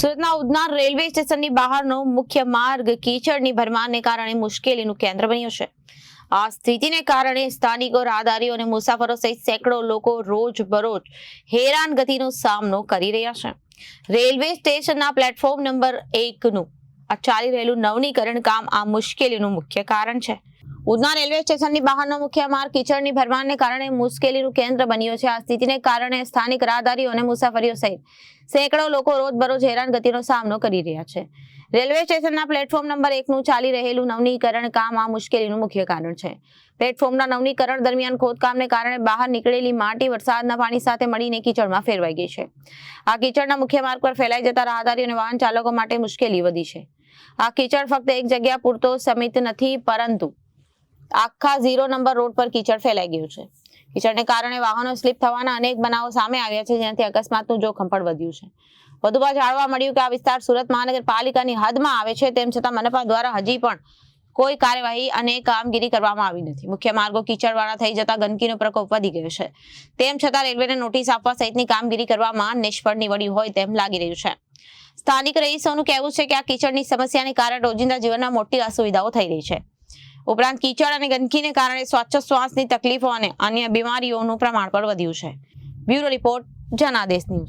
સુરતના ઉધના રેલવે સ્ટેશનની બહારનો મુખ્ય માર્ગ કીચડની ભરમારને કારણે મુશ્કેલીનું કેન્દ્ર બન્યો છે. આ સ્થિતિને કારણે સ્થાનિકો, રાહદારીઓ અને મુસાફરો સહિત સેંકડો લોકો રોજ બરોજ હેરાનગતિનો સામનો કરી રહ્યા છે. રેલવે સ્ટેશનના પ્લેટફોર્મ નંબર એકનું આ ચાલી રહેલું નવનીકરણ કામ આ મુશ્કેલીનું મુખ્ય કારણ છે. ઉધના રેલવે સ્ટેશનની બહારનો મુખ્ય માર્ગ કીચડની ભરવાને કારણે મુશ્કેલીનું કેન્દ્ર બન્યો છે. આ સ્થિતિને કારણે સ્થાનિક રાહદારીઓ અને મુસાફરીઓ સહિત સેંકડો લોકો રોજબરોજ હેરાનગતિનો સામનો કરી રહ્યા છે. રેલવે સ્ટેશનના પ્લેટફોર્મ નંબર એકનું ચાલી રહેલું નવનીકરણ કામ આ મુશ્કેલીનું મુખ્ય કારણ છે. પ્લેટફોર્મના નવનીકરણ દરમિયાન ખોદકામને કારણે બહાર નીકળેલી માટી, વરસાદના પાણી સાથે મળીને કીચડમાં ફેરવાઈ ગઈ છે. આ કીચડના મુખ્ય માર્ગ પર ફેલાઈ જતા રાહદારીઓ અને વાહન ચાલકો માટે મુશ્કેલી વધી છે. આ કીચડ ફક્ત એક જગ્યા પૂરતો સમિત નથી, પરંતુ આખા ઝીરો નંબર રોડ પર કીચડ ફેલાઈ ગયું છે. કીચડને કારણે વાહનો સ્લીપ થવાના અનેક બનાવો સામે આવ્યા છે, જેનાથી અકસ્માતનું જોખમ પણ વધ્યું છે. વધુમાં જાણવા મળ્યું કે આ વિસ્તાર સુરત મહાનગરપાલિકાની હદમાં આવે છે, તેમ છતાં મનપા દ્વારા હજી પણ કોઈ કાર્યવાહી અને કામગીરી કરવામાં આવી નથી. મુખ્ય માર્ગો કીચડવાળા થઈ જતા ગંદકીનો પ્રકોપ વધી ગયો છે. તેમ છતાં રેલવેને નોટિસ આપવા સહિતની કામગીરી કરવામાં નિષ્ફળ નીવડ્યું હોય તેમ લાગી રહ્યું છે. સ્થાનિક રહીશોનું કહેવું છે કે આ કીચડની સમસ્યાને કારણે રોજિંદા જીવનમાં મોટી અસુવિધાઓ થઈ રહી છે. ઉપરાંત કીચડ અને ગંદકીને કારણે શ્વાસોશ્વાસની તકલીફો અને અન્ય બીમારીઓનું પ્રમાણ પણ વધ્યું છે. Bureau report Janadesh news.